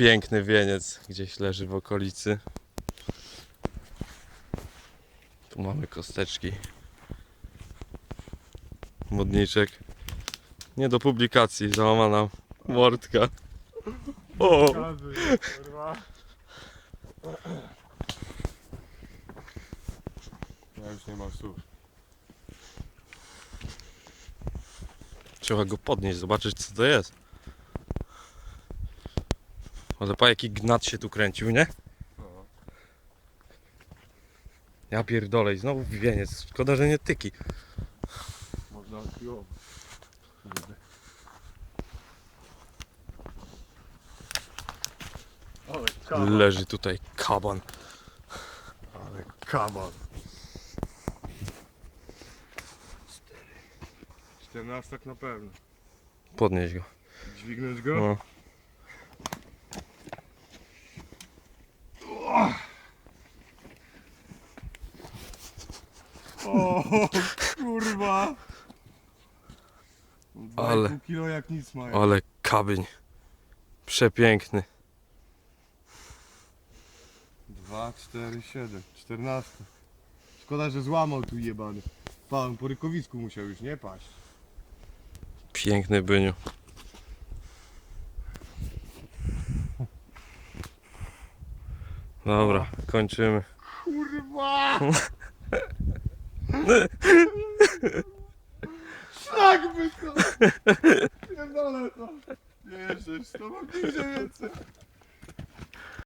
Piękny wieniec gdzieś leży w okolicy. Tu mamy kosteczki. Modniczek. Nie do publikacji, załamana mordka. O! Ja już nie mam słów. Trzeba go podnieść, zobaczyć co to jest. Ale pa jaki gnat się tu kręcił, nie? Ja pierdolę i znowu wieniec. Szkoda, że nie tyki. Można. Ale kaban. Leży tutaj kaban. Ale kaban. Czternastak na pewno. Podnieś go. Dźwignąć go? No. O kurwa! Ale- 2,5 kilo jak nic mają. Ale kabyń. Przepiękny. 2, 4, 7, 14. Szkoda, że złamał tu jebany. Pan po rykowisku musiał już nie paść. Piękny byniu. Dobra, kończymy. Kurwa! Szlak by to! Pierdolę to! Nie, jeszcze, to mam więcej.